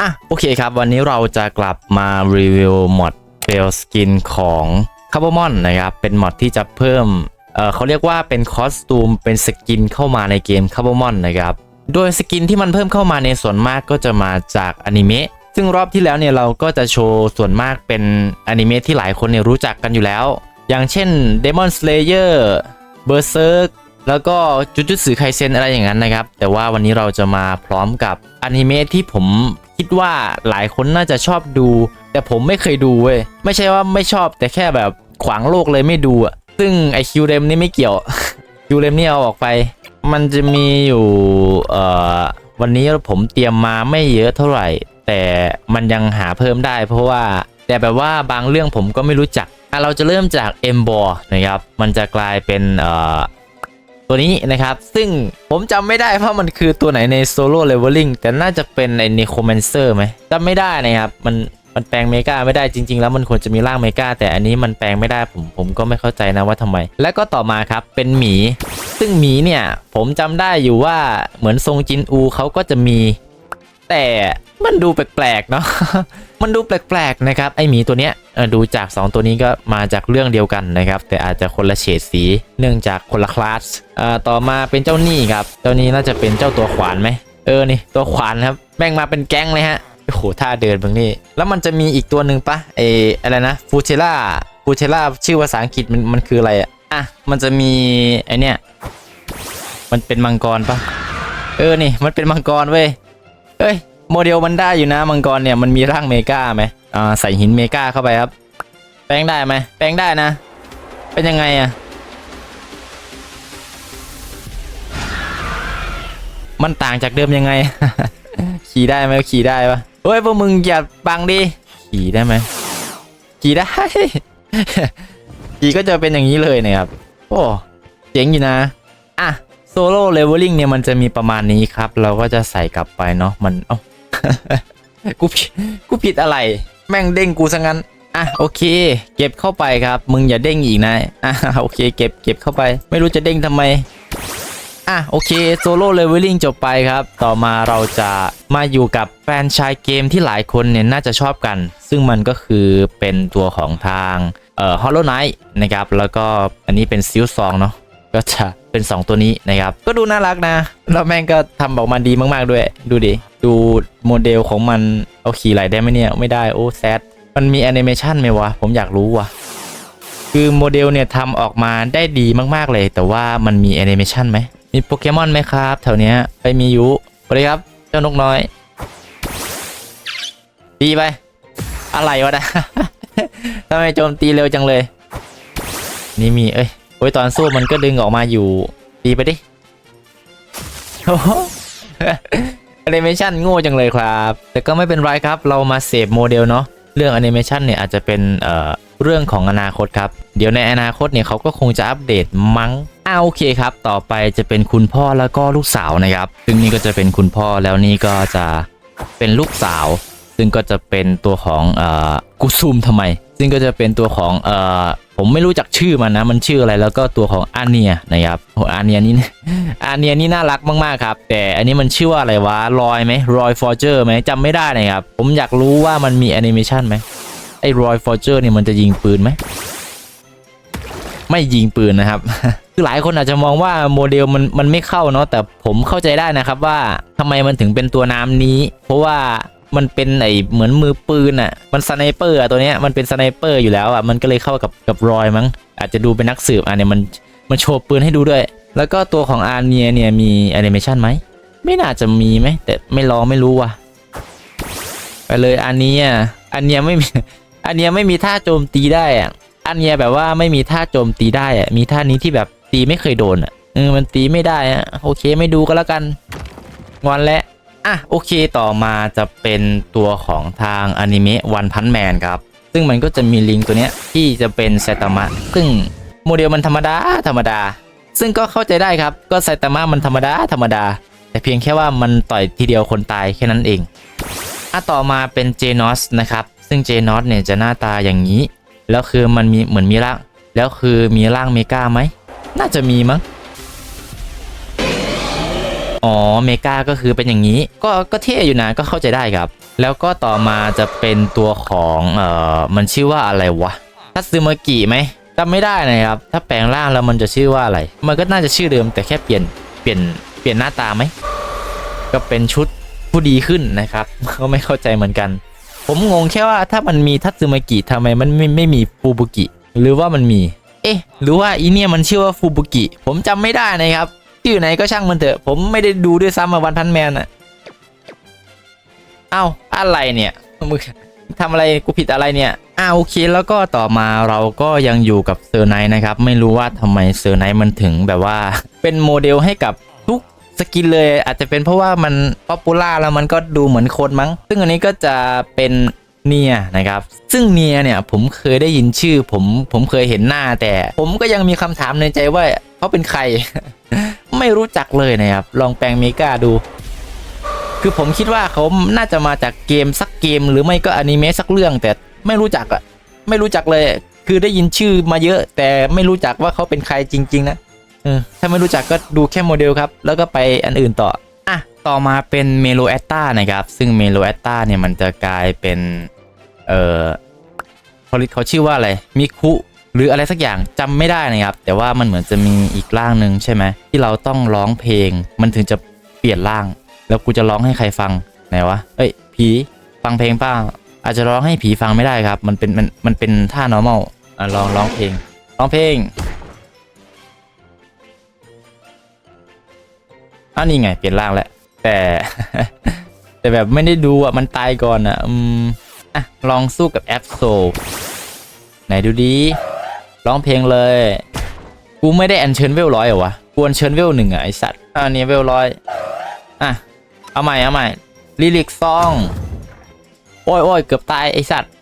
อะโอเคครับ วันนี้เราจะกลับมารีวิวมอดเบลสกินของคาร์บมอนนะครับ เป็นมอดที่จะเพิ่มเออเขาเรียกว่าเป็นคอสตูมเป็นสกินเข้ามาในเกมคาร์บมอนนะครับ โดยสกินที่มันเพิ่มเข้ามาในส่วนมากก็จะมาจากอนิเมะซึ่งรอบที่แล้วเนี่ยเราก็จะโชว์ส่วนมากเป็นอนิเมะที่หลายคนเนี่ยรู้จักกันอยู่แล้ว อย่างเช่น Demon Slayer Berserk แล้วก็จุดจุดสึไคเซนอะไรอย่างนั้นนะครับ แต่ว่าวันนี้เราจะมาพร้อมกับอนิเมะที่ผม คิดว่าหลายคนน่าจะชอบดู แต่ผมไม่เคยดูเว้ยไม่ใช่ว่าไม่ชอบแต่แค่แบบขวางโลกเลยไม่ดูอะซึ่งไอคิวเรมนี่ไม่เกี่ยวคิวเรมนี่เอาออกไป มันจะมีอยู่เอ่อวันนี้ผมเตรียมมาไม่เยอะเท่าไหร่ แต่มันยังหาเพิ่มได้ เพราะว่าแต่แบบว่าบางเรื่องผมก็ไม่รู้จักเราจะเริ่มจาก m b o r นะครับ มันจะกลายเป็นเอ่อ ตัวนี้นะครับ ซึ่งผมจำไม่ได้ว่ามันคือตัวไหนในโซโล่เลเวลลิ่งแต่น่าจะเป็นในนิโคแมนเซอร์ไหมจำไม่ได้นะครับ มันมันแปลงเมกาไม่ได้จริง ๆ แล้วมันควรจะมีร่างเมกาแต่อันนี้มันแปลงไม่ได้ผมผมก็ไม่เข้าใจนะว่าทำไม และก็ต่อมาครับเป็นหมี ซึ่งหมีเนี่ยผมจำได้อยู่ว่าเหมือนทรงจินอูเขาก็จะมี แต่มันดูแปลกๆเนาะ มันดูแปลกๆนะครับไอหมีตัวเนี้ยดูจาก 2 ตัวนี้ก็มาจากเรื่องเดียวกันนะครับ แต่อาจจะคนละเฉดสี เนื่องจากคนละคลาสอ่อต่อมาเป็นเจ้านี้ครับ เจ้านี้น่าจะเป็นเจ้าตัวขวานไหมเออนี่ตัวขวานครับแม่งมาเป็นแก๊งเลยฮะโอ้โหท่าเดินบางนี่แล้วมันจะมีอีกตัวหนึ่งปะเอออะไรนะฟูเชล่าฟูเชล่าชื่อภาษาอังกฤษมันมันคืออะไรอะอะมันจะมีไอเนี้ยมันเป็นมังกรปะเออนี่มันเป็นมังกรเว้ย เอ้ยโมเดลมันได้อยู่นะมังกรเนี่ยมันมีร่างเมกาไหมอ่าใส่หินเมกาเข้าไปครับ แปลงได้ไหมแปลงได้นะ เป็นยังไงอะมันต่างจากเดิมยังไง ขี่ได้ไหมขี่ได้ปะเฮ้ยพวกมึงอย่าบังดิขี่ได้ไหมขี่ได้ขี่ก็จะเป็นอย่างนี้เลยนะครับโอ้เจ๋งอยู่นะ อะ โซโล่เลเวลลิ่งเนี่ยมันจะมีประมาณนี้ครับ เราก็จะใส่กลับไปเนาะมันเอ้ากูผิดกูผิดอะไร แม่งเด้งกูซะงั้น อะโอเค เก็บเข้าไปครับ มึงอย่าเด้งอีกนะอะโอเค เก็บเก็บเข้าไป ไม่รู้จะเด้งทำไมอะโอเคโซโล่เลเวลลิ่งจบไปครับ ต่อมาเราจะมาอยู่กับแฟนชายเกมที่หลายคนเนี่ยน่าจะชอบกัน ซึ่งมันก็คือเป็นตัวของทางเอ่อ Hollow Knight นะครับ แล้วก็อันนี้เป็นซิลซองเนาะ ก็จะเป็น 2 ตัวนี้นะครับ ก็ดูน่ารักนะ แล้วแม่งก็ทำออกมาดีมาก ๆ ด้วย ดูดิ ดูโมเดลของมัน เอาขี่ไหลได้ไหมเนี่ย ไม่ได้โอ้แซดมันมีแอนิเมชันไหมวะ ผมอยากรู้วะคือโมเดลเนี่ยทำออกมาได้ดีมากๆเลย แต่ว่ามันมีแอนิเมชันไหม มีโปเกมอนไหมครับ แถวเนี้ยไปมียู่สวัสดีครับ เจ้านกน้อย ดีไป อะไรวะนะทำไมโจมตีเร็วจังเลย นี่มีเอ้ย โอ้ยตอนสู้มันก็ดึงออกมาอยู่ดีไปดิโอ้โหแอนิเมชันโง่จังเลยครับ แต่ก็ไม่เป็นไรครับ เรามาเสพโมเดลเนาะ เรื่องแอนิเมชันเนี่ยอาจจะเป็นเอ่อเรื่องของอนาคตครับ เดี๋ยวในอนาคตเนี่ยเขาก็คงจะอัปเดตมั้งอ่าโอเคครับ ต่อไปจะเป็นคุณพ่อแล้วก็ลูกสาวนะครับ ซึ่งนี่ก็จะเป็นคุณพ่อแล้วนี่ก็จะเป็นลูกสาว ซึ่งก็จะเป็นตัวของเอ่อกูซูมทำไม ซึ่งก็จะเป็นตัวของเอ่อผมไม่รู้จักชื่อมันนะ มันชื่ออะไรแล้วก็ตัวของอาเนียนะครับโอ้อาเนียนี่อาเนียนี่น่ารักมากๆครับ แต่อันนี้มันชื่อว่าอะไรวะรอยไหมรอยฟอร์เจอร์ไหมจำไม่ได้นะครับ ผมอยากรู้ว่ามันมีแอนิเมชันไหมไอ้รอยฟอร์เจอร์นี่มันจะยิงปืนไหมไม่ยิงปืนนะครับ คือหลายคนอาจจะมองว่าโมเดลมันมันไม่เข้าเนาะแต่ผมเข้าใจได้นะครับว่าทำไมมันถึงเป็นตัวน้ำนี้ เพราะว่า มันเป็นไอเหมือนมือปืนอะ มันสไนเปอร์อะตัวเนี้ยมันเป็นสไนเปอร์อยู่แล้วอะมันก็เลยเข้ากับกับรอยมั้ง อาจจะดูเป็นนักสืบอะเนี่ยมันมันโชว์ปืนให้ดูด้วย แล้วก็ตัวของอาร์เนียเนี่ยมีแอนิเมชันไหม ไม่น่าจะมีไหมแต่ไม่ลองไม่รู้ว่ะ ไปเลยอาร์เนียอาร์เนียไม่มีอาร์เนียไม่มีท่าโจมตีได้อะอันเนี้ยแบบว่าไม่มีท่าโจมตีได้อะมีท่านี้ที่แบบตีไม่เคยโดนอะเออมันตีไม่ได้อะโอเคไม่ดูก็แล้วกันงอนแล้ว อะโอเคต่อมาจะเป็นตัวของทางอนิเมะวันพันแมนครับ ซึ่งมันก็จะมีลิงตัวเนี้ยที่จะเป็นไซตามะ ซึ่งโมเดลมันธรรมดาธรรมดา ซึ่งก็เข้าใจได้ครับ ก็ไซตามะมันธรรมดาธรรมดา แต่เพียงแค่ว่ามันต่อยทีเดียวคนตายแค่นั้นเองอะต่อมาเป็นเจนอสนะครับ ซึ่งเจนอสเนี่ยจะหน้าตาอย่างนี้ แล้วคือมันมีเหมือนมีร่าง แล้วคือมีร่างเมกาไหม น่าจะมีมั้ง อ๋อเมกาก็คือเป็นอย่างนี้ ก็ก็เท่อยู่นะก็เข้าใจได้ครับ แล้วก็ต่อมาจะเป็นตัวของเอ่อมันชื่อว่าอะไรวะทัตซึมากิไหมจำไม่ได้นะครับ ถ้าแปลงร่างแล้วมันจะชื่อว่าอะไร มันก็น่าจะชื่อเดิมแต่แค่เปลี่ยนเปลี่ยนเปลี่ยนหน้าตาไหมก็เป็นชุดผู้ดีขึ้นนะครับ ก็ไม่เข้าใจเหมือนกัน ผมงงแค่ว่าถ้ามันมีทัตซึมากิทำไมมันไม่ไม่มีฟูบุกิ หรือว่ามันมี เอ๊ะ หรือว่าอีเนี่ยมันชื่อว่าฟูบุกิ ผมจำไม่ได้นะครับ ชื่อไหนก็ช่างมันเถอะ ผมไม่ได้ดูด้วยซ้ำมาวันพันแมนอะเอ้าอะไรเนี่ยมึงทำอะไรกูผิดอะไรเนี่ยอ้าวโอเคแล้วก็ต่อมาเราก็ยังอยู่กับเซอร์ไนท์นะครับ ไม่รู้ว่าทำไมเซอร์ไนท์มันถึงแบบว่า เป็นโมเดลให้กับทุกสกินเลยอาจจะเป็นเพราะว่ามันป๊อปปูล่าแล้วมันก็ดูเหมือนคนมั้ง ซึ่งอันนี้ก็จะเป็นเนียนะครับ ซึ่งเนียเนี่ยผมเคยได้ยินชื่อผมผมเคยเห็นหน้าแต่ ผมก็ยังมีคำถามในใจว่าเขาเป็นใคร ไม่รู้จักเลยนะครับ ลองแปลงเมกาดู คือผมคิดว่าเขาน่าจะมาจากเกมสักเกม หรือไม่ก็อนิเมะสักเรื่อง แต่ไม่รู้จักอะไม่รู้จักเลย คือได้ยินชื่อมาเยอะ แต่ไม่รู้จักว่าเขาเป็นใครจริง ๆ นะเออถ้าไม่รู้จักก็ดูแค่โมเดลครับ แล้วก็ไปอันอื่นต่ออะต่อมาเป็นเมโลแอตตานะครับ ซึ่งเมโลแอตตาเนี่ยมันจะกลายเป็น เอ่อเขาเขาชื่อว่าอะไรมิคุ หรืออะไรสักอย่างจำไม่ได้นะครับ แต่ว่ามันเหมือนจะมีอีกร่างหนึ่งใช่ไหมที่เราต้องร้องเพลง มันถึงจะเปลี่ยนร่าง แล้วกูจะร้องให้ใครฟังไหนวะเอ้ยผีฟังเพลงปล่าอาจจะร้องให้ผีฟังไม่ได้ครับ มันเป็นมันมันเป็นท่า normal อะลองร้องเพลงร้องเพลงอันนี้ไงเปลี่ยนร่างแล้วแต่ แต่แบบไม่ได้ดูอะมันตายก่อนอะอืมอะลองสู้กับแอปโซไหนดูดี ร้องเพลงเลย กูไม่ได้อัญเชิญเวลร้อยเหรอวะกวนเชิญเวลหนึ่งอะไอสัตว์อันนี้เวลร้อยอะเอาใหม่เอาใหม่ลิลิกซอง โอ้ยโอ้ยเกือบตายไอสัตว์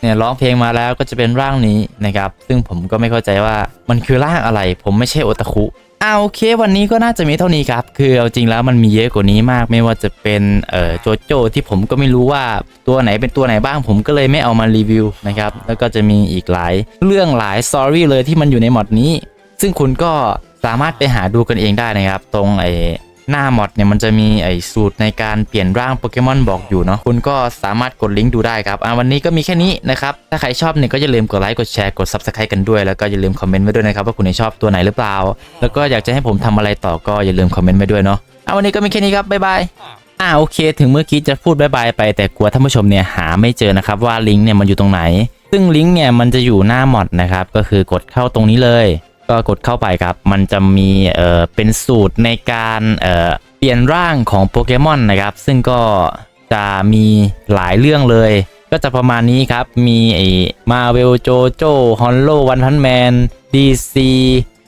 เนี่ยร้องเพลงมาแล้วก็จะเป็นร่างนี้นะครับ ซึ่งผมก็ไม่เข้าใจว่ามันคือร่างอะไร ผมไม่ใช่โอตาคุ อาโอเควันนี้ก็น่าจะมีเท่านี้ครับ คือเอาจริงแล้วมันมีเยอะกว่านี้มากไม่ว่าจะเป็นเอ่อโจโจที่ผมก็ไม่รู้ว่าตัวไหนเป็นตัวไหนบ้างผมก็เลยไม่เอามารีวิวนะครับ แล้วก็จะมีอีกหลายเรื่องหลายสตอรี่เลยที่มันอยู่ในมอดนี้ ซึ่งคุณก็สามารถไปหาดูกันเองได้นะครับ ตรงไอ หน้ามอดเนี่ยมันจะมีไอ้สูตรในการเปลี่ยนร่างโปเกมอนบอกอยู่เนาะคุณก็สามารถกดลิงก์ดูได้ครับอ่าวันนี้ก็มีแค่นี้นะครับ ถ้าใครชอบเนี่ยก็อย่าลืมกดไลค์กดแชร์กด subscribe กันด้วย แล้วก็อย่าลืมคอมเมนต์ไว้ด้วยนะครับว่าคุณชอบตัวไหนหรือเปล่า แล้วก็อยากจะให้ผมทำอะไรต่อก็อย่าลืมคอมเมนต์ไว้ด้วยเนาะอ่าวันนี้ก็มีแค่นี้ครับบ๊ายบายอ่าโอเค ถึงเมื่อกี้จะพูดบายบายไปแต่กลัวท่านผู้ชมเนี่ยหาไม่เจอนะครับว่าลิงก์เนี่ยมันอยู่ตรงไหน ซึ่งลิงก์เนี่ยมันจะอยู่หน้ามอดนะครับก็คือกดเข้าตรงนี้เลย ก็กดเข้าไปครับ มันจะมีเอ่อเป็นสูตรในการเอ่อเปลี่ยนร่างของโปเกมอนนะครับ ซึ่งก็จะมีหลายเรื่องเลย ก็จะประมาณนี้ครับ มีไอ้มาเวลโจโจฮอนโลวันพันแมนดีซี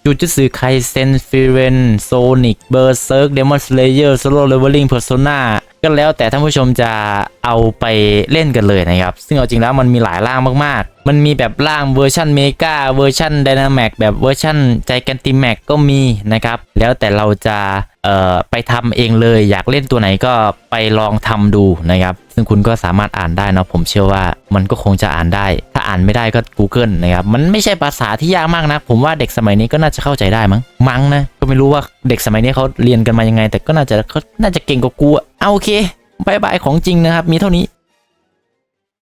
จูจูสึไคเซนฟิเรนโซนิกเบอร์เซิร์กเดมอนสเลเยอร์โซโลเลเวลลิ่งเพอร์โซนาก็แล้วแต่ท่านผู้ชมจะเอาไปเล่นกันเลยนะครับ ซึ่งเอาจริงแล้วมันมีหลายร่างมากๆ มันมีแบบร่างเวอร์ชันเมกาเวอร์ชันไดนาแมกแบบเวอร์ชันใจแกนติแมกก็มีนะครับ แล้วแต่เราจะไปทำเองเลยอยากเล่นตัวไหนก็ไปลองทำดูนะครับ ซึ่งคุณก็สามารถอ่านได้นะผมเชื่อว่ามันก็คงจะอ่านได้ อ่านไม่ได้ก็ Google นะครับ มันไม่ใช่ภาษาที่ยากมากนะผมว่าเด็กสมัยนี้ก็น่าจะเข้าใจได้มั้ง มั้งนะ ก็ไม่รู้ว่าเด็กสมัยนี้เขาเรียนกันมายังไง แต่ก็น่าจะเขาน่าจะเก่งกว่ากูอะเอาโอเคบายบายของจริงนะครับ มีเท่านี้